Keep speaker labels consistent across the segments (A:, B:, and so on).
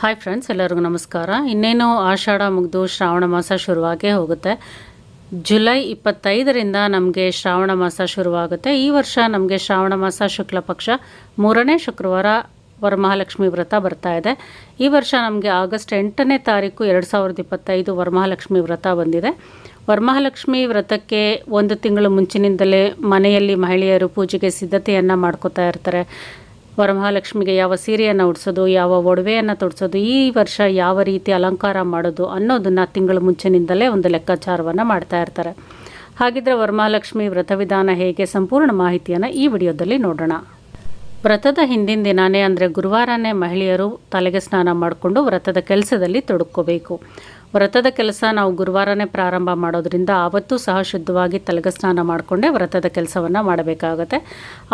A: Hi friends ಎಲ್ಲರಿಗೂ ನಮಸ್ಕಾರ. ಇನ್ನೇನು ಆಷಾಢ ಮುಗಿದು ಶ್ರಾವಣ ಮಾಸ ಶುರುವಾಗೇ ಹೋಗುತ್ತೆ. ಜುಲೈ ಇಪ್ಪತ್ತೈದರಿಂದ ನಮಗೆ ಶ್ರಾವಣ ಮಾಸ ಶುರುವಾಗುತ್ತೆ. ಈ ವರ್ಷ ನಮಗೆ ಶ್ರಾವಣ ಮಾಸ ಶುಕ್ಲ ಪಕ್ಷ ಮೂರನೇ ಶುಕ್ರವಾರ ವರಮಹಾಲಕ್ಷ್ಮಿ ವ್ರತ ಬರ್ತಾ ಇದೆ. ಈ ವರ್ಷ ನಮಗೆ ಆಗಸ್ಟ್ ಎಂಟನೇ ತಾರೀಕು ಎರಡು ಸಾವಿರದ ಇಪ್ಪತ್ತೈದು ವರಮಹಾಲಕ್ಷ್ಮಿ ವ್ರತ ಬಂದಿದೆ. ವರಮಹಾಲಕ್ಷ್ಮಿ ವ್ರತಕ್ಕೆ ಒಂದು ತಿಂಗಳು ಮುಂಚಿನಿಂದಲೇ ಮನೆಯಲ್ಲಿ ಮಹಿಳೆಯರು ಪೂಜೆಗೆ ಸಿದ್ಧತೆಯನ್ನು ಮಾಡ್ಕೋತಾ ಇರ್ತಾರೆ. ವರಮಹಾಲಕ್ಷ್ಮಿಗೆ ಯಾವ ಸೀರೆಯನ್ನು ಉಡಿಸೋದು, ಯಾವ ಒಡವೆಯನ್ನು ತೊಡಿಸೋದು, ಈ ವರ್ಷ ಯಾವ ರೀತಿ ಅಲಂಕಾರ ಮಾಡೋದು ಅನ್ನೋದನ್ನು ತಿಂಗಳ ಮುಂಚಿನಿಂದಲೇ ಒಂದು ಲೆಕ್ಕಾಚಾರವನ್ನು ಮಾಡ್ತಾ ಇರ್ತಾರೆ. ಹಾಗಿದ್ರೆ ವರಮಹಾಲಕ್ಷ್ಮಿ ವ್ರತವಿಧಾನ ಹೇಗೆ ಸಂಪೂರ್ಣ ಮಾಹಿತಿಯನ್ನು ಈ ವಿಡಿಯೋದಲ್ಲಿ ನೋಡೋಣ. ವ್ರತದ ಹಿಂದಿನ ದಿನಾನೇ ಅಂದರೆ ಗುರುವಾರನೇ ಮಹಿಳೆಯರು ತಲೆಗೆ ಸ್ನಾನ ಮಾಡಿಕೊಂಡು ವ್ರತದ ಕೆಲಸದಲ್ಲಿ ತೊಡಕೋಬೇಕು ವ್ರತದ ಕೆಲಸ ನಾವು ಗುರುವಾರನೇ ಪ್ರಾರಂಭ ಮಾಡೋದ್ರಿಂದ ಆವತ್ತೂ ಸಹ ಶುದ್ಧವಾಗಿ ತಲೆಗೆ ಸ್ನಾನ ಮಾಡಿಕೊಂಡೇ ವ್ರತದ ಕೆಲಸವನ್ನು ಮಾಡಬೇಕಾಗತ್ತೆ.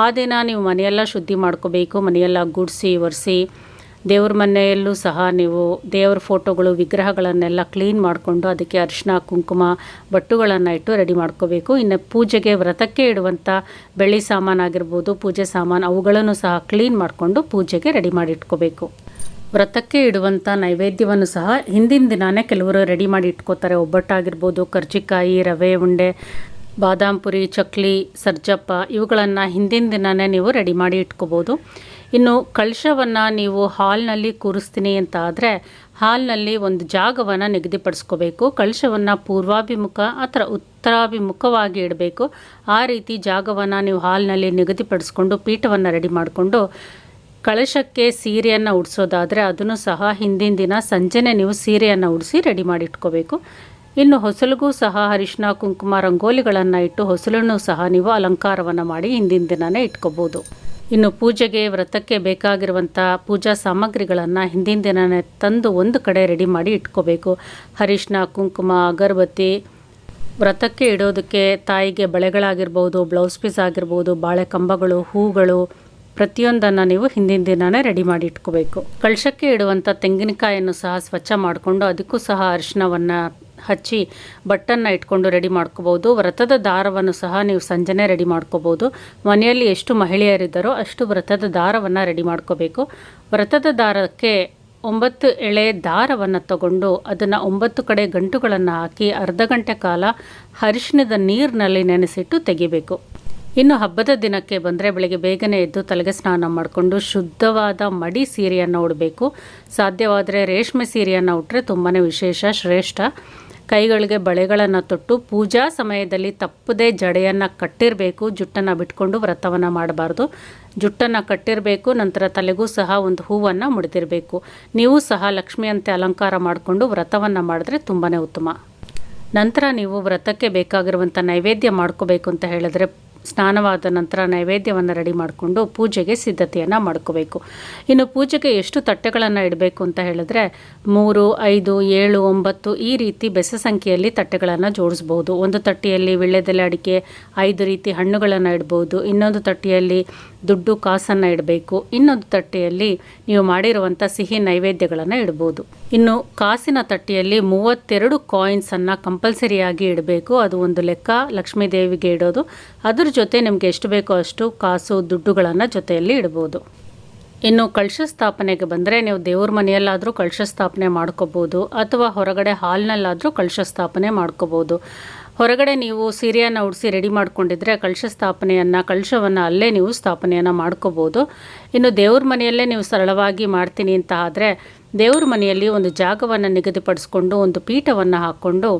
A: ಆ ದಿನ ನೀವು ಮನೆಯೆಲ್ಲ ಶುದ್ಧಿ ಮಾಡ್ಕೋಬೇಕು, ಮನೆಯೆಲ್ಲ ಗುಡಿಸಿ, ಒರೆಸಿ, ದೇವ್ರ ಮನೆಯಲ್ಲೂ ಸಹ ನೀವು ದೇವ್ರ ಫೋಟೋಗಳು, ವಿಗ್ರಹಗಳನ್ನೆಲ್ಲ ಕ್ಲೀನ್ ಮಾಡಿಕೊಂಡು ಅದಕ್ಕೆ ಅರಿಶಿನ ಕುಂಕುಮ, ಬಟ್ಟುಗಳನ್ನು ಇಟ್ಟು ರೆಡಿ ಮಾಡ್ಕೋಬೇಕು. ಇನ್ನು ಪೂಜೆಗೆ ವ್ರತಕ್ಕೆ ಇಡುವಂಥ ಬೆಳ್ಳಿ ಸಾಮಾನು ಆಗಿರ್ಬೋದು, ಪೂಜೆ ಸಾಮಾನು ಅವುಗಳನ್ನು ಸಹ ಕ್ಲೀನ್ ಮಾಡಿಕೊಂಡು ಪೂಜೆಗೆ ರೆಡಿ ಮಾಡಿ ಇಟ್ಕೋಬೇಕು ವ್ರತಕ್ಕೆ ಇಡುವಂಥ ನೈವೇದ್ಯವನ್ನು ಸಹ ಹಿಂದಿನ ದಿನಾನೇ ಕೆಲವರು ರೆಡಿ ಮಾಡಿ ಇಟ್ಕೋತಾರೆ. ಒಬ್ಬಟ್ಟಾಗಿರ್ಬೋದು, ಕರ್ಜಿಕಾಯಿ, ರವೆ, ಉಂಡೆ, ಬಾದಾಮ್ ಪುರಿ, ಚಕ್ಲಿ, ಸರ್ಜಪ್ಪ ಇವುಗಳನ್ನು ಹಿಂದಿನ ದಿನವೇ ನೀವು ರೆಡಿ ಮಾಡಿ ಇಟ್ಕೋಬೋದು. ಇನ್ನು ಕಳಶವನ್ನು ನೀವು ಹಾಲ್ನಲ್ಲಿ ಕೂರಿಸ್ತೀನಿ ಅಂತ ಆದರೆ ಹಾಲ್ನಲ್ಲಿ ಒಂದು ಜಾಗವನ್ನು ನಿಗದಿಪಡಿಸ್ಕೋಬೇಕು. ಕಳಶವನ್ನು ಪೂರ್ವಾಭಿಮುಖ ಅಥವಾ ಉತ್ತರಾಭಿಮುಖವಾಗಿ ಇಡಬೇಕು. ಆ ರೀತಿ ಜಾಗವನ್ನು ನೀವು ಹಾಲ್ನಲ್ಲಿ ನಿಗದಿಪಡಿಸ್ಕೊಂಡು ಪೀಠವನ್ನು ರೆಡಿ ಮಾಡಿಕೊಂಡು ಕಳಶಕ್ಕೆ ಸೀರೆಯನ್ನು ಉಡಿಸೋದಾದರೆ ಅದನ್ನು ಸಹ ಹಿಂದಿನ ದಿನ ಸಂಜೆನೆ ನೀವು ಸೀರೆಯನ್ನು ಉಡಿಸಿ ರೆಡಿ ಮಾಡಿ ಇಟ್ಕೋಬೇಕು ಇನ್ನು ಹೊಸಲಿಗೂ ಸಹ ಅರಿಶಿನ ಕುಂಕುಮ ರಂಗೋಲಿಗಳನ್ನು ಇಟ್ಟು ಹೊಸಲನ್ನು ಸಹ ನೀವು ಅಲಂಕಾರವನ್ನು ಮಾಡಿ ಹಿಂದಿನ ದಿನನೇ ಇಟ್ಕೋಬೋದು. ಇನ್ನು ಪೂಜೆಗೆ ವ್ರತಕ್ಕೆ ಬೇಕಾಗಿರುವಂಥ ಪೂಜಾ ಸಾಮಗ್ರಿಗಳನ್ನು ಹಿಂದಿನ ದಿನನೇ ತಂದು ಒಂದು ಕಡೆ ರೆಡಿ ಮಾಡಿ ಇಟ್ಕೋಬೇಕು. ಅರಿಶಿನ ಕುಂಕುಮ, ಅಗರಬತ್ತಿ ವ್ರತಕ್ಕೆ ಇಡೋದಕ್ಕೆ ತಾಯಿಗೆ ಬಳೆಗಳಾಗಿರ್ಬೋದು, ಬ್ಲೌಸ್ ಪೀಸ್ ಆಗಿರ್ಬೋದು, ಬಾಳೆ ಕಂಬಗಳು, ಹೂಗಳು ಪ್ರತಿಯೊಂದನ್ನು ನೀವು ಹಿಂದಿನ ದಿನವೇ ರೆಡಿ ಮಾಡಿ ಇಟ್ಕೋಬೇಕು. ಕಳಶಕ್ಕೆ ಇಡುವಂಥ ತೆಂಗಿನಕಾಯನ್ನು ಸಹ ಸ್ವಚ್ಛ ಮಾಡಿಕೊಂಡು ಅದಕ್ಕೂ ಸಹ ಅರಿಶಿನವನ್ನು ಹಚ್ಚಿ ಬಟ್ಟನ್ನು ಇಟ್ಕೊಂಡು ರೆಡಿ ಮಾಡ್ಕೋಬೋದು ವ್ರತದ ದಾರವನ್ನು ಸಹ ನೀವು ಸಂಜೆನೇ ರೆಡಿ ಮಾಡ್ಕೋಬೋದು ಮನೆಯಲ್ಲಿ ಎಷ್ಟು ಮಹಿಳೆಯರಿದ್ದಾರೋ ಅಷ್ಟು ವ್ರತದ ದಾರವನ್ನು ರೆಡಿ ಮಾಡ್ಕೋಬೇಕು. ವ್ರತದ ದಾರಕ್ಕೆ ಒಂಬತ್ತು ಎಳೆ ದಾರವನ್ನು ತಗೊಂಡು ಅದನ್ನು ಒಂಬತ್ತು ಕಡೆ ಗಂಟುಗಳನ್ನು ಹಾಕಿ ಅರ್ಧ ಗಂಟೆ ಕಾಲ ಅರಿಶಿಣದ ನೀರಿನಲ್ಲಿ ನೆನೆಸಿಟ್ಟು ತೆಗಿಬೇಕು. ಇನ್ನು ಹಬ್ಬದ ದಿನಕ್ಕೆ ಬಂದರೆ ಬೆಳಗ್ಗೆ ಬೇಗನೆ ಎದ್ದು ತಲೆಗೆ ಸ್ನಾನ ಮಾಡಿಕೊಂಡು ಶುದ್ಧವಾದ ಮಡಿ ಸೀರೆಯನ್ನು ಉಡಬೇಕು. ಸಾಧ್ಯವಾದರೆ ರೇಷ್ಮೆ ಸೀರೆಯನ್ನು ಉಟ್ಟರೆ ತುಂಬಾ ವಿಶೇಷ, ಶ್ರೇಷ್ಠ. ಕೈಗಳಿಗೆ ಬಳೆಗಳನ್ನು ತೊಟ್ಟು ಪೂಜಾ ಸಮಯದಲ್ಲಿ ತಪ್ಪದೇ ಜಡೆಯನ್ನು ಕಟ್ಟಿರಬೇಕು. ಜುಟ್ಟನ್ನು ಬಿಟ್ಕೊಂಡು ವ್ರತವನ್ನು ಮಾಡಬಾರ್ದು. ಜುಟ್ಟನ್ನು ಕಟ್ಟಿರಬೇಕು, ನಂತರ ತಲೆಗೂ ಸಹ ಒಂದು ಹೂವನ್ನು ಮುಡಿದಿರಬೇಕು. ನೀವು ಸಹ ಲಕ್ಷ್ಮಿಯಂತೆ ಅಲಂಕಾರ ಮಾಡಿಕೊಂಡು ವ್ರತವನ್ನು ಮಾಡಿದ್ರೆ ತುಂಬಾ ಉತ್ತಮ. ನಂತರ ನೀವು ವ್ರತಕ್ಕೆ ಬೇಕಾಗಿರುವಂಥ ನೈವೇದ್ಯ ಮಾಡ್ಕೋಬೇಕು ಅಂತ ಹೇಳಿದ್ರೆ ಸ್ನಾನವಾದ ನಂತರ ನೈವೇದ್ಯವನ್ನು ರೆಡಿ ಮಾಡಿಕೊಂಡು ಪೂಜೆಗೆ ಸಿದ್ಧತೆಯನ್ನು ಮಾಡ್ಕೋಬೇಕು. ಇನ್ನು ಪೂಜೆಗೆ ಎಷ್ಟು ತಟ್ಟೆಗಳನ್ನು ಇಡಬೇಕು ಅಂತ ಹೇಳಿದ್ರೆ ಮೂರು, ಐದು, ಏಳು, ಒಂಬತ್ತು ಈ ರೀತಿ ಬೆಸ ಸಂಖ್ಯೆಯಲ್ಲಿ ತಟ್ಟೆಗಳನ್ನು ಜೋಡಿಸ್ಬೋದು. ಒಂದು ತಟ್ಟೆಯಲ್ಲಿ ವೀಳ್ಯದೆಲೆ ಅಡಿಕೆ, ಐದು ರೀತಿ ಹಣ್ಣುಗಳನ್ನು ಇಡ್ಬೋದು. ಇನ್ನೊಂದು ತಟ್ಟೆಯಲ್ಲಿ ದುಡ್ಡು ಕಾಸನ್ನು ಇಡಬೇಕು. ಇನ್ನೊಂದು ತಟ್ಟೆಯಲ್ಲಿ ನೀವು ಮಾಡಿರುವಂಥ ಸಿಹಿ ನೈವೇದ್ಯಗಳನ್ನು ಇಡ್ಬೋದು. ಇನ್ನು ಕಾಸಿನ ತಟ್ಟೆಯಲ್ಲಿ ಮೂವತ್ತೆರಡು ಕಾಯಿನ್ಸನ್ನು ಕಂಪಲ್ಸರಿಯಾಗಿ ಇಡಬೇಕು. ಅದು ಒಂದು ಲೆಕ್ಕ ಲಕ್ಷ್ಮೀ ದೇವಿಗೆ ಇಡೋದು. ಅದ್ರ ಜೊತೆ ನಿಮಗೆ ಎಷ್ಟು ಬೇಕೋ ಅಷ್ಟು ಕಾಸು, ದುಡ್ಡುಗಳನ್ನು ಜೊತೆಯಲ್ಲಿ ಇಡ್ಬೋದು. ಇನ್ನು ಕಳಶ ಸ್ಥಾಪನೆಗೆ ಬಂದರೆ ನೀವು ದೇವ್ರ ಮನೆಯಲ್ಲಾದರೂ ಕಳಶ ಸ್ಥಾಪನೆ ಮಾಡ್ಕೋಬೋದು. ಅಥವಾ ಹೊರಗಡೆ ಹಾಲ್ನಲ್ಲಾದರೂ ಕಳಶ ಸ್ಥಾಪನೆ ಮಾಡ್ಕೋಬೋದು. ಹೊರಗಡೆ ನೀವು ಸೀರೆಯನ್ನು ಉಡಿಸಿ ರೆಡಿ ಮಾಡಿಕೊಂಡಿದ್ರೆ ಕಳಶ ಸ್ಥಾಪನೆಯನ್ನು ಕಳಶವನ್ನು ಅಲ್ಲೇ ನೀವು ಸ್ಥಾಪನೆಯನ್ನು ಮಾಡ್ಕೋಬೋದು. ಇನ್ನು ದೇವ್ರ ಮನೆಯಲ್ಲೇ ನೀವು ಸರಳವಾಗಿ ಮಾಡ್ತೀನಿ ಅಂತ ಆದರೆ ದೇವ್ರ ಮನೆಯಲ್ಲಿ ಒಂದು ಜಾಗವನ್ನು ನಿಗದಿಪಡಿಸ್ಕೊಂಡು, ಒಂದು ಪೀಠವನ್ನು ಹಾಕ್ಕೊಂಡು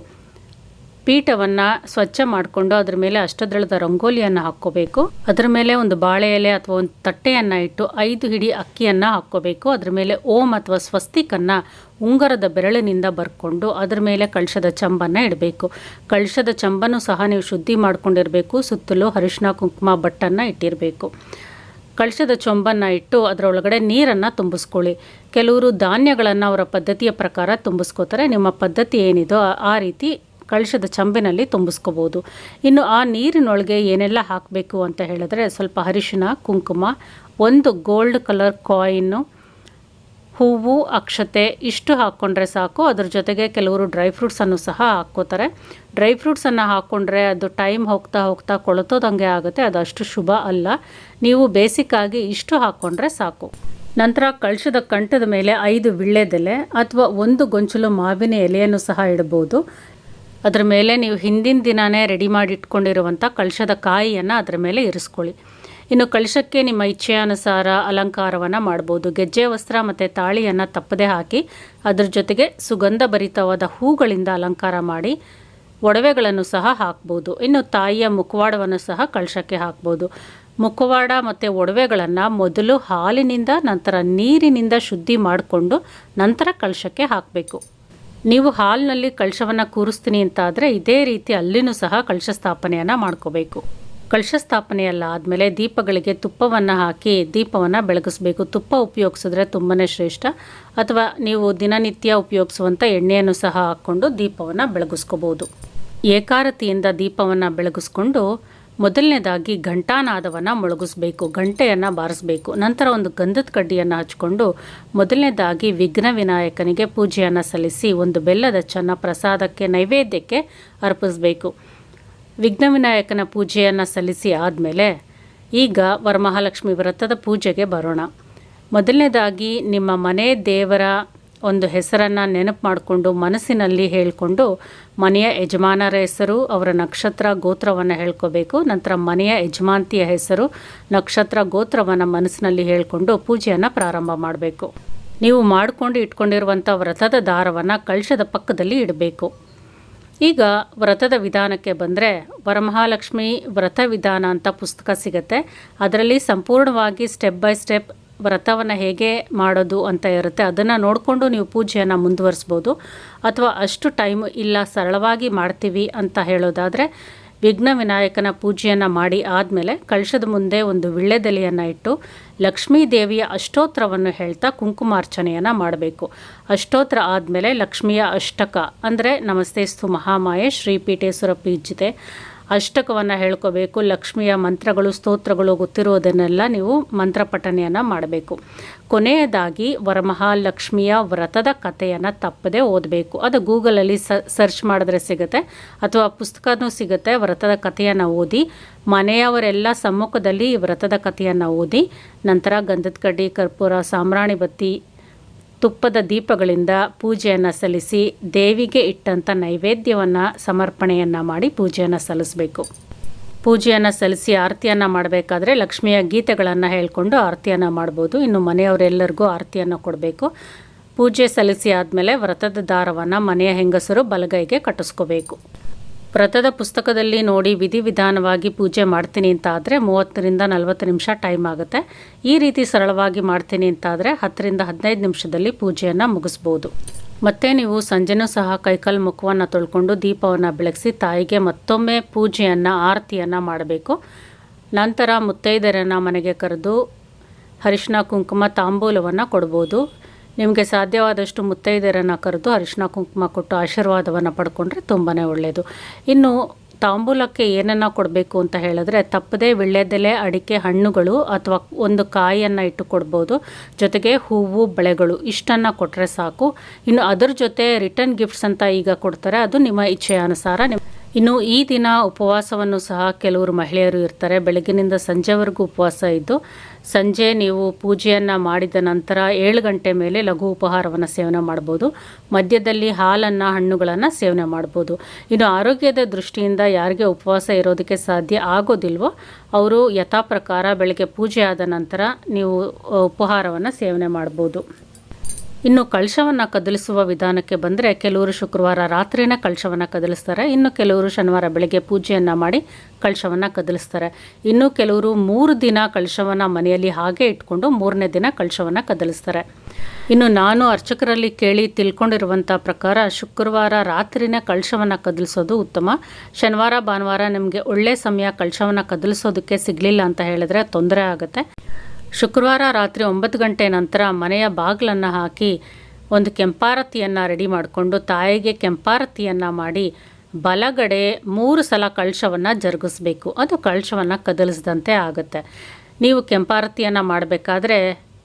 A: ಪೀಠವನ್ನು ಸ್ವಚ್ಛ ಮಾಡಿಕೊಂಡು ಅದ್ರ ಮೇಲೆ ಅಷ್ಟದಳದ ರಂಗೋಲಿಯನ್ನು ಹಾಕ್ಕೋಬೇಕು. ಅದ್ರ ಮೇಲೆ ಒಂದು ಬಾಳೆ ಎಲೆ ಅಥವಾ ಒಂದು ತಟ್ಟೆಯನ್ನು ಇಟ್ಟು ಐದು ಹಿಡಿ ಅಕ್ಕಿಯನ್ನು ಹಾಕ್ಕೋಬೇಕು. ಅದ್ರ ಮೇಲೆ ಓಂ ಅಥವಾ ಸ್ವಸ್ತಿಕನ್ನು ಉಂಗರದ ಬೆರಳಿನಿಂದ ಬರ್ಕೊಂಡು ಅದ್ರ ಮೇಲೆ ಕಳಶದ ಚಂಬನ್ನು ಇಡಬೇಕು. ಕಳಶದ ಚಂಬನ್ನು ಸಹ ನೀವು ಶುದ್ಧಿ ಮಾಡ್ಕೊಂಡಿರಬೇಕು. ಸುತ್ತಲೂ ಅರಿಶಿನ ಕುಂಕುಮ ಬಟ್ಟನ್ನು ಇಟ್ಟಿರಬೇಕು. ಕಳಶದ ಚೊಂಬನ್ನು ಇಟ್ಟು ಅದರೊಳಗಡೆ ನೀರನ್ನು ತುಂಬಿಸ್ಕೊಳ್ಳಿ. ಕೆಲವರು ಧಾನ್ಯಗಳನ್ನು ಅವರ ಪದ್ಧತಿಯ ಪ್ರಕಾರ ತುಂಬಿಸ್ಕೋತಾರೆ. ನಿಮ್ಮ ಪದ್ಧತಿ ಏನಿದೋ ಆ- ಆ ರೀತಿ ಕಳಶದ ಚಂಬಿನಲ್ಲಿ ತುಂಬಿಸ್ಕೋಬೋದು ಇನ್ನು ಆ ನೀರಿನೊಳಗೆ ಏನೆಲ್ಲ ಹಾಕಬೇಕು ಅಂತ ಹೇಳಿದ್ರೆ ಸ್ವಲ್ಪ ಅರಿಶಿನ, ಕುಂಕುಮ, ಒಂದು ಗೋಲ್ಡ್ ಕಲರ್ ಕಾಯಿನ್ನು, ಹೂವು, ಅಕ್ಷತೆ ಇಷ್ಟು ಹಾಕ್ಕೊಂಡ್ರೆ ಸಾಕು. ಅದ್ರ ಜೊತೆಗೆ ಕೆಲವರು ಡ್ರೈ ಫ್ರೂಟ್ಸನ್ನು ಸಹ ಹಾಕ್ಕೋತಾರೆ. ಡ್ರೈ ಫ್ರೂಟ್ಸನ್ನು ಹಾಕ್ಕೊಂಡ್ರೆ ಅದು ಟೈಮ್ ಹೋಗ್ತಾ ಹೋಗ್ತಾ ಕೊಳತೋದಂಗೆ ಆಗುತ್ತೆ. ಅದು ಅಷ್ಟು ಶುಭ ಅಲ್ಲ. ನೀವು ಬೇಸಿಕ್ಕಾಗಿ ಇಷ್ಟು ಹಾಕ್ಕೊಂಡ್ರೆ ಸಾಕು. ನಂತರ ಕಳಶದ ಕಂಠದ ಮೇಲೆ ಐದು ವಿಳ್ಳೆದೆಲೆ ಅಥವಾ ಒಂದು ಗೊಂಚಲು ಮಾವಿನ ಎಲೆಯನ್ನು ಸಹ ಇಡಬಹುದು. ಅದರ ಮೇಲೆ ನೀವು ಹಿಂದಿನ ದಿನವೇ ರೆಡಿ ಮಾಡಿ ಇಟ್ಕೊಂಡಿರುವಂಥ ಕಳಶದ ಕಾಯಿಯನ್ನು ಅದರ ಮೇಲೆ ಇರಿಸ್ಕೊಳ್ಳಿ. ಇನ್ನು ಕಳಶಕ್ಕೆ ನಿಮ್ಮ ಇಚ್ಛೆಯಾನುಸಾರ ಅಲಂಕಾರವನ್ನು ಮಾಡ್ಬೋದು. ಗೆಜ್ಜೆ, ವಸ್ತ್ರ ಮತ್ತು ತಾಳಿಯನ್ನು ತಪ್ಪದೆ ಹಾಕಿ ಅದರ ಜೊತೆಗೆ ಸುಗಂಧ ಭರಿತವಾದ ಹೂಗಳಿಂದ ಅಲಂಕಾರ ಮಾಡಿ ಒಡವೆಗಳನ್ನು ಸಹ ಹಾಕ್ಬೋದು. ಇನ್ನು ತಾಯಿಯ ಮುಖವಾಡವನ್ನು ಸಹ ಕಳಶಕ್ಕೆ ಹಾಕ್ಬೋದು. ಮುಖವಾಡ ಮತ್ತು ಒಡವೆಗಳನ್ನು ಮೊದಲು ಹಾಲಿನಿಂದ, ನಂತರ ನೀರಿನಿಂದ ಶುದ್ಧಿ ಮಾಡಿಕೊಂಡು ನಂತರ ಕಳಶಕ್ಕೆ ಹಾಕಬೇಕು. ನೀವು ಹಾಲ್ನಲ್ಲಿ ಕಳಶವನ್ನು ಕೂರಿಸ್ತೀನಿ ಅಂತ ಆದರೆ ಇದೇ ರೀತಿ ಅಲ್ಲಿನೂ ಸಹ ಕಳಶ ಸ್ಥಾಪನೆಯನ್ನು ಮಾಡ್ಕೋಬೇಕು. ಕಳಶ ಸ್ಥಾಪನೆಯಲ್ಲ ಆದಮೇಲೆ ದೀಪಗಳಿಗೆ ತುಪ್ಪವನ್ನು ಹಾಕಿ ದೀಪವನ್ನು ಬೆಳಗಿಸ್ಬೇಕು. ತುಪ್ಪ ಉಪಯೋಗಿಸಿದ್ರೆ ತುಂಬಾ ಶ್ರೇಷ್ಠ. ಅಥವಾ ನೀವು ದಿನನಿತ್ಯ ಉಪಯೋಗಿಸುವಂಥ ಎಣ್ಣೆಯನ್ನು ಸಹ ಹಾಕ್ಕೊಂಡು ದೀಪವನ್ನು ಬೆಳಗಿಸ್ಕೋಬೋದು. ಏಕಾರತಿಯಿಂದ ದೀಪವನ್ನು ಬೆಳಗಿಸ್ಕೊಂಡು ಮೊದಲನೇದಾಗಿ ಘಂಟಾನಾದವನ್ನು ಮೊಳಗಿಸ್ಬೇಕು ಘಂಟೆಯನ್ನು ಬಾರಿಸ್ಬೇಕು. ನಂತರ ಒಂದು ಗಂಧದ ಕಡ್ಡಿಯನ್ನು ಹಚ್ಕೊಂಡು ಮೊದಲನೇದಾಗಿ ವಿಘ್ನ ವಿನಾಯಕನಿಗೆ ಪೂಜೆಯನ್ನು ಸಲ್ಲಿಸಿ ಒಂದು ಬೆಲ್ಲದ ಚೆನ್ನ ಪ್ರಸಾದಕ್ಕೆ, ನೈವೇದ್ಯಕ್ಕೆ ಅರ್ಪಿಸಬೇಕು. ವಿಘ್ನ ವಿನಾಯಕನ ಪೂಜೆಯನ್ನು ಸಲ್ಲಿಸಿ ಆದಮೇಲೆ ಈಗ ವರಮಹಾಲಕ್ಷ್ಮಿ ವ್ರತದ ಪೂಜೆಗೆ ಬರೋಣ. ಮೊದಲನೇದಾಗಿ ನಿಮ್ಮ ಮನೆ ದೇವರ ಒಂದು ಹೆಸರನ್ನು ನೆನಪು ಮಾಡಿಕೊಂಡು ಮನಸ್ಸಿನಲ್ಲಿ ಹೇಳಿಕೊಂಡು ಮನೆಯ ಯಜಮಾನರ ಹೆಸರು, ಅವರ ನಕ್ಷತ್ರ, ಗೋತ್ರವನ್ನು ಹೇಳ್ಕೋಬೇಕು. ನಂತರ ಮನೆಯ ಯಜಮಾಂತಿಯ ಹೆಸರು, ನಕ್ಷತ್ರ, ಗೋತ್ರವನ್ನು ಮನಸ್ಸಿನಲ್ಲಿ ಹೇಳಿಕೊಂಡು ಪೂಜೆಯನ್ನು ಪ್ರಾರಂಭ ಮಾಡಬೇಕು. ನೀವು ಮಾಡಿಕೊಂಡು ಇಟ್ಕೊಂಡಿರುವಂಥ ವ್ರತದ ದಾರವನ್ನು ಕಳಶದ ಪಕ್ಕದಲ್ಲಿ ಇಡಬೇಕು. ಈಗ ವ್ರತದ ವಿಧಾನಕ್ಕೆ ಬಂದರೆ ವರಮಹಾಲಕ್ಷ್ಮಿ ವ್ರತ ವಿಧಾನ ಅಂತ ಪುಸ್ತಕ ಸಿಗುತ್ತೆ. ಅದರಲ್ಲಿ ಸಂಪೂರ್ಣವಾಗಿ ಸ್ಟೆಪ್ ಬೈ ಸ್ಟೆಪ್ ವ್ರತವನ್ನು ಹೇಗೆ ಮಾಡೋದು ಅಂತ ಇರುತ್ತೆ, ಅದನ್ನು ನೋಡಿಕೊಂಡು ನೀವು ಪೂಜೆಯನ್ನು ಮುಂದುವರಿಸ್ಬೋದು. ಅಥವಾ ಅಷ್ಟು ಟೈಮ್ ಇಲ್ಲ, ಸರಳವಾಗಿ ಮಾಡ್ತೀವಿ ಅಂತ ಹೇಳೋದಾದರೆ, ವಿಘ್ನ ವಿನಾಯಕನ ಪೂಜೆಯನ್ನು ಮಾಡಿ ಆದಮೇಲೆ ಕಳಶದ ಮುಂದೆ ಒಂದು ವಿಳ್ಳೆದೆಲೆಯನ್ನು ಇಟ್ಟು ಲಕ್ಷ್ಮೀ ದೇವಿಯ ಅಷ್ಟೋತ್ರವನ್ನು ಹೇಳ್ತಾ ಕುಂಕುಮಾರ್ಚನೆಯನ್ನು ಮಾಡಬೇಕು. ಅಷ್ಟೋತ್ರ ಆದಮೇಲೆ ಲಕ್ಷ್ಮಿಯ ಅಷ್ಟಕ ಅಂದರೆ ನಮಸ್ತೆಸ್ತು ಮಹಾಮಾಯೆ ಶ್ರೀ ಪೀಠೇಶ್ವರ ಪೀಜ್ಯತೆ ಅಷ್ಟಕವನ್ನು ಹೇಳ್ಕೋಬೇಕು. ಲಕ್ಷ್ಮಿಯ ಮಂತ್ರಗಳು, ಸ್ತೋತ್ರಗಳು ಗೊತ್ತಿರೋದನ್ನೆಲ್ಲ ನೀವು ಮಂತ್ರ ಪಠನೆಯನ್ನು ಮಾಡಬೇಕು. ಕೊನೆಯದಾಗಿ ವರಮಹಾಲಕ್ಷ್ಮಿಯ ವ್ರತದ ಕಥೆಯನ್ನು ತಪ್ಪದೆ ಓದಬೇಕು. ಅದು ಗೂಗಲಲ್ಲಿ ಸರ್ಚ್ ಮಾಡಿದ್ರೆ ಸಿಗುತ್ತೆ, ಅಥವಾ ಪುಸ್ತಕನೂ ಸಿಗುತ್ತೆ. ವ್ರತದ ಕಥೆಯನ್ನು ಓದಿ, ಮನೆಯವರೆಲ್ಲ ಸಮ್ಮುಖದಲ್ಲಿ ಈ ವ್ರತದ ಕಥೆಯನ್ನು ಓದಿ, ನಂತರ ಗಂಧದ ಕಡ್ಡಿ, ಕರ್ಪೂರ ಸಾಮ್ರಾಣಿ ಬತ್ತಿ ತುಪ್ಪದ ದೀಪಗಳಿಂದ ಪೂಜೆಯನ್ನು ಸಲ್ಲಿಸಿ ದೇವಿಗೆ ಇಟ್ಟಂಥ ನೈವೇದ್ಯವನ್ನು ಸಮರ್ಪಣೆಯನ್ನು ಮಾಡಿ ಪೂಜೆಯನ್ನು ಸಲ್ಲಿಸಬೇಕು. ಪೂಜೆಯನ್ನು ಸಲ್ಲಿಸಿ ಆರತಿಯನ್ನು ಮಾಡಬೇಕಾದ್ರೆ ಲಕ್ಷ್ಮಿಯ ಗೀತೆಗಳನ್ನು ಹೇಳಿಕೊಂಡು ಆರತಿಯನ್ನು ಮಾಡ್ಬೋದು. ಇನ್ನು ಮನೆಯವರೆಲ್ಲರಿಗೂ ಆರತಿಯನ್ನು ಕೊಡಬೇಕು. ಪೂಜೆ ಸಲ್ಲಿಸಿ ಆದಮೇಲೆ ವ್ರತದ ದಾರವನ್ನು ಮನೆಯ ಹೆಂಗಸರು ಬಲಗೈಗೆ ಕಟ್ಟಿಸ್ಕೋಬೇಕು. ವ್ರತದ ಪುಸ್ತಕದಲ್ಲಿ ನೋಡಿ ವಿಧಿವಿಧಾನವಾಗಿ ಪೂಜೆ ಮಾಡ್ತೀನಿ ಅಂತ ಆದರೆ ಮೂವತ್ತರಿಂದ ನಲವತ್ತು ನಿಮಿಷ ಟೈಮ್ ಆಗುತ್ತೆ. ಈ ರೀತಿ ಸರಳವಾಗಿ ಮಾಡ್ತೀನಿ ಅಂತಾದರೆ ಹತ್ತರಿಂದ ಹದಿನೈದು ನಿಮಿಷದಲ್ಲಿ ಪೂಜೆಯನ್ನು ಮುಗಿಸ್ಬೋದು. ಮತ್ತೆ ನೀವು ಸಂಜೆನೂ ಸಹ ಕೈಕಾಲು ಮುಖವನ್ನು ತೊಳ್ಕೊಂಡು ದೀಪವನ್ನು ಬೆಳಗಿಸಿ ತಾಯಿಗೆ ಮತ್ತೊಮ್ಮೆ ಪೂಜೆಯನ್ನು, ಆರತಿಯನ್ನು ಮಾಡಬೇಕು. ನಂತರ ಮುತ್ತೈದರನ್ನು ಮನೆಗೆ ಕರೆದು ಅರಿಶಿನ ಕುಂಕುಮ ತಾಂಬೂಲವನ್ನು ಕೊಡ್ಬೋದು. ನಿಮಗೆ ಸಾಧ್ಯವಾದಷ್ಟು ಮುತ್ತೈದೆಯರನ್ನು ಕರೆದು ಅರಿಶಿನ ಕುಂಕುಮ ಕೊಟ್ಟು ಆಶೀರ್ವಾದವನ್ನು ಪಡ್ಕೊಂಡ್ರೆ ತುಂಬಾ ಒಳ್ಳೆಯದು ಇನ್ನು ತಾಂಬೂಲಕ್ಕೆ ಏನನ್ನು ಕೊಡಬೇಕು ಅಂತ ಹೇಳಿದ್ರೆ ತಪ್ಪದೇ ವಿಳ್ಳೆದೆಲೆ, ಅಡಿಕೆ ಹಣ್ಣುಗಳು ಅಥವಾ ಒಂದು ಕಾಯಿಯನ್ನು ಇಟ್ಟು ಕೊಡ್ಬೋದು ಜೊತೆಗೆ ಹೂವು, ಬಳೆಗಳು ಇಷ್ಟನ್ನು ಕೊಟ್ಟರೆ ಸಾಕು. ಇನ್ನು ಅದರ ಜೊತೆ ರಿಟರ್ನ್ ಗಿಫ್ಟ್ಸ್ ಅಂತ ಈಗ ಕೊಡ್ತಾರೆ. ಅದು ನಿಮ್ಮ ಇಚ್ಛೆಯ ಅನುಸಾರ ಇನ್ನು ಈ ದಿನ ಉಪವಾಸವನ್ನು ಸಹ ಕೆಲವರು ಮಹಿಳೆಯರು ಇರ್ತಾರೆ. ಬೆಳಗಿನಿಂದ ಸಂಜೆವರೆಗೂ ಉಪವಾಸ ಇದ್ದು ಸಂಜೆ ನೀವು ಪೂಜೆಯನ್ನು ಮಾಡಿದ ನಂತರ ಏಳು ಗಂಟೆ ಮೇಲೆ ಲಘು ಉಪಹಾರವನ್ನು ಸೇವನೆ ಮಾಡ್ಬೋದು. ಮಧ್ಯದಲ್ಲಿ ಹಾಲನ್ನು, ಹಣ್ಣುಗಳನ್ನು ಸೇವನೆ ಮಾಡ್ಬೋದು. ಇನ್ನು ಆರೋಗ್ಯದ ದೃಷ್ಟಿಯಿಂದ ಯಾರಿಗೆ ಉಪವಾಸ ಇರೋದಕ್ಕೆ ಸಾಧ್ಯ ಆಗೋದಿಲ್ವೋ, ಅವರು ಯಥಾ ಪ್ರಕಾರ ಬೆಳಗ್ಗೆ ಪೂಜೆ ಆದ ನಂತರ ನೀವು, ಉಪಹಾರವನ್ನು ಸೇವನೆ ಮಾಡ್ಬೋದು. ಇನ್ನು ಕಳಶವನ್ನು ಕದಲಿಸುವ ವಿಧಾನಕ್ಕೆ ಬಂದರೆ ಕೆಲವರು ಶುಕ್ರವಾರ ರಾತ್ರಿನೇ ಕಳಶವನ್ನು ಕದಲಿಸ್ತಾರೆ. ಇನ್ನು ಕೆಲವರು ಶನಿವಾರ ಬೆಳಗ್ಗೆ ಪೂಜೆಯನ್ನು ಮಾಡಿ ಕಳಶವನ್ನು ಕದಲಿಸ್ತಾರೆ. ಇನ್ನು ಕೆಲವರು ಮೂರು ದಿನ ಕಳಶವನ್ನು ಮನೆಯಲ್ಲಿ ಹಾಗೆ ಇಟ್ಕೊಂಡು ಮೂರನೇ ದಿನ ಕಳಶವನ್ನು ಕದಲಿಸ್ತಾರೆ. ಇನ್ನು ನಾನು ಅರ್ಚಕರಲ್ಲಿ ಕೇಳಿ ತಿಳ್ಕೊಂಡಿರುವಂಥ ಪ್ರಕಾರ ಶುಕ್ರವಾರ ರಾತ್ರಿನೇ ಕಳಶವನ್ನು ಕದಲಿಸೋದು ಉತ್ತಮ. ಶನಿವಾರ, ಭಾನುವಾರ ನಿಮಗೆ ಒಳ್ಳೆಯ ಸಮಯ ಕಳಶವನ್ನು ಕದಲಿಸೋದಕ್ಕೆ ಸಿಗಲಿಲ್ಲ ಅಂತ ಹೇಳಿದ್ರೆ ತೊಂದರೆ ಆಗುತ್ತೆ. ಶುಕ್ರವಾರ ರಾತ್ರಿ ಒಂಬತ್ತು ಗಂಟೆ ನಂತರ ಮನೆಯ ಬಾಗಿಲನ್ನು ಹಾಕಿ ಒಂದು ಕೆಂಪಾರತಿಯನ್ನು ರೆಡಿ ಮಾಡಿಕೊಂಡು ತಾಯಿಗೆ ಕೆಂಪಾರತಿಯನ್ನು ಮಾಡಿ ಬಲಗಡೆ ಮೂರು ಸಲ ಕಳಶವನ್ನು ಜರುಗಿಸ್ಬೇಕು. ಅದು ಕಳಶವನ್ನು ಕದಲಿಸಿದಂತೆ ಆಗುತ್ತೆ. ನೀವು ಕೆಂಪಾರತಿಯನ್ನು ಮಾಡಬೇಕಾದ್ರೆ,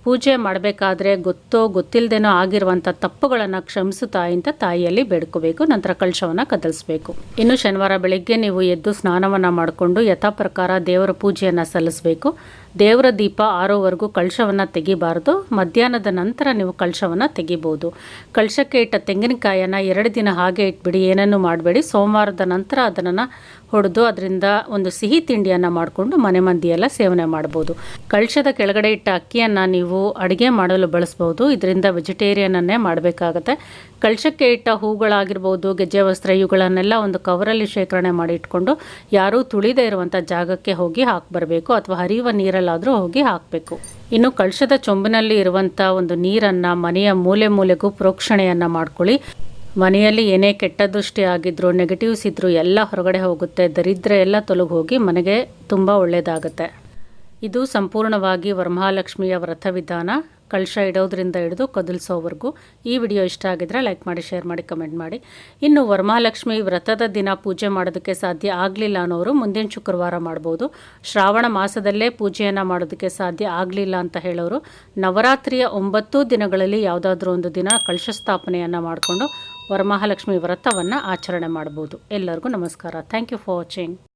A: ಪೂಜೆ ಮಾಡಬೇಕಾದ್ರೆ ಗೊತ್ತೋ ಗೊತ್ತಿಲ್ಲದೇನೋ ಆಗಿರುವಂಥ ತಪ್ಪುಗಳನ್ನು ಕ್ಷಮಿಸು ತಾಯಿಂದ ತಾಯಿಯಲ್ಲಿ ಬೇಡ್ಕೋಬೇಕು. ನಂತರ ಕಳಶವನ್ನು ಕದಲಿಸ್ಬೇಕು. ಇನ್ನು ಶನಿವಾರ ಬೆಳಗ್ಗೆ ನೀವು ಎದ್ದು ಸ್ನಾನವನ್ನು ಮಾಡಿಕೊಂಡು ಯಥಾ ಪ್ರಕಾರ ದೇವರ ಪೂಜೆಯನ್ನು ಸಲ್ಲಿಸಬೇಕು. ದೇವರ ದೀಪ ಆರೋವರೆಗೂ ಕಳಶವನ್ನು ತೆಗಿಬಾರ್ದು. ಮಧ್ಯಾಹ್ನದ ನಂತರ ನೀವು ಕಳಶವನ್ನು ತೆಗಿಬೋದು. ಕಳಶಕ್ಕೆ ಇಟ್ಟ ತೆಂಗಿನಕಾಯನ್ನು ಎರಡು ದಿನ ಹಾಗೆ ಇಟ್ಬಿಡಿ ಏನನ್ನು ಮಾಡಬೇಡಿ. ಸೋಮವಾರದ ನಂತರ ಅದನ್ನು ಹೊಡೆದು ಅದರಿಂದ ಒಂದು ಸಿಹಿ ತಿಂಡಿಯನ್ನು ಮಾಡಿಕೊಂಡು ಮನೆ ಮಂದಿಯೆಲ್ಲ ಸೇವನೆ ಮಾಡ್ಬೋದು. ಕಳಶದ ಕೆಳಗಡೆ ಇಟ್ಟ ಅಕ್ಕಿಯನ್ನು ನೀವು ಅಡುಗೆ ಮಾಡಲು ಬಳಸ್ಬೋದು. ಇದರಿಂದ ವೆಜಿಟೇರಿಯನನ್ನೇ ಮಾಡಬೇಕಾಗತ್ತೆ. ಕಳಶಕ್ಕೆ ಇಟ್ಟ ಹೂಗಳಾಗಿರ್ಬೋದು, ಗೆಜ್ಜೆ ವಸ್ತ್ರ ಇವುಗಳನ್ನೆಲ್ಲ ಒಂದು ಕವರಲ್ಲಿ ಶೇಖರಣೆ ಮಾಡಿ ಇಟ್ಕೊಂಡು ಯಾರೂ ತುಳಿದೇ ಇರುವಂಥ ಜಾಗಕ್ಕೆ ಹೋಗಿ ಹಾಕಿ ಬರಬೇಕು. ಅಥವಾ ಹರಿಯುವ ನೀರಲ್ಲಾದರೂ ಹೋಗಿ ಹಾಕಬೇಕು. ಇನ್ನು ಕಳಶದ ಚೊಂಬಿನಲ್ಲಿ ಇರುವಂಥ ಒಂದು ನೀರನ್ನು, ಮನೆಯ ಮೂಲೆ ಮೂಲೆಗೂ ಪ್ರೋಕ್ಷಣೆಯನ್ನು ಮಾಡ್ಕೊಳ್ಳಿ. ಮನೆಯಲ್ಲಿ ಏನೇ ಕೆಟ್ಟ ದೃಷ್ಟಿ ಆಗಿದ್ರು ನೆಗೆಟಿವ್ಸ್ ಇದ್ದರೂ ಎಲ್ಲ ಹೊರಗಡೆ ಹೋಗುತ್ತೆ. ದರಿದ್ರ ಎಲ್ಲ ತೊಲಗಿ ಹೋಗಿ ಮನೆಗೆ ತುಂಬ ಒಳ್ಳೆಯದಾಗುತ್ತೆ ಇದು ಸಂಪೂರ್ಣವಾಗಿ ವರಮಹಾಲಕ್ಷ್ಮಿಯ ವ್ರತ ವಿಧಾನ ಕಳಶ ಇಡೋದ್ರಿಂದ ಹಿಡಿದು ಕದಲ್ಸೋವರೆಗೂ. ಈ ವಿಡಿಯೋ ಇಷ್ಟ ಆಗಿದ್ರೆ ಲೈಕ್ ಮಾಡಿ, ಶೇರ್ ಮಾಡಿ, ಕಮೆಂಟ್ ಮಾಡಿ. ಇನ್ನು ವರಮಹಾಲಕ್ಷ್ಮಿ ವ್ರತದ ದಿನ ಪೂಜೆ ಮಾಡೋದಕ್ಕೆ ಸಾಧ್ಯ ಆಗಲಿಲ್ಲ ಅನ್ನೋರು ಮುಂದಿನ ಶುಕ್ರವಾರ ಮಾಡ್ಬೋದು. ಶ್ರಾವಣ ಮಾಸದಲ್ಲೇ ಪೂಜೆಯನ್ನು ಮಾಡೋದಕ್ಕೆ ಸಾಧ್ಯ ಆಗಲಿಲ್ಲ ಅಂತ ಹೇಳೋರು. ನವರಾತ್ರಿಯ ಒಂಬತ್ತು ದಿನಗಳಲ್ಲಿ ಯಾವುದಾದ್ರೂ ಒಂದು ದಿನ ಕಳಶ ಸ್ಥಾಪನೆಯನ್ನು ಮಾಡಿಕೊಂಡು ವರಮಹಾಲಕ್ಷ್ಮಿ ವ್ರತವನ್ನು ಆಚರಣೆ ಮಾಡ್ಬೋದು. ಎಲ್ಲರಿಗೂ ನಮಸ್ಕಾರ. Thank you for watching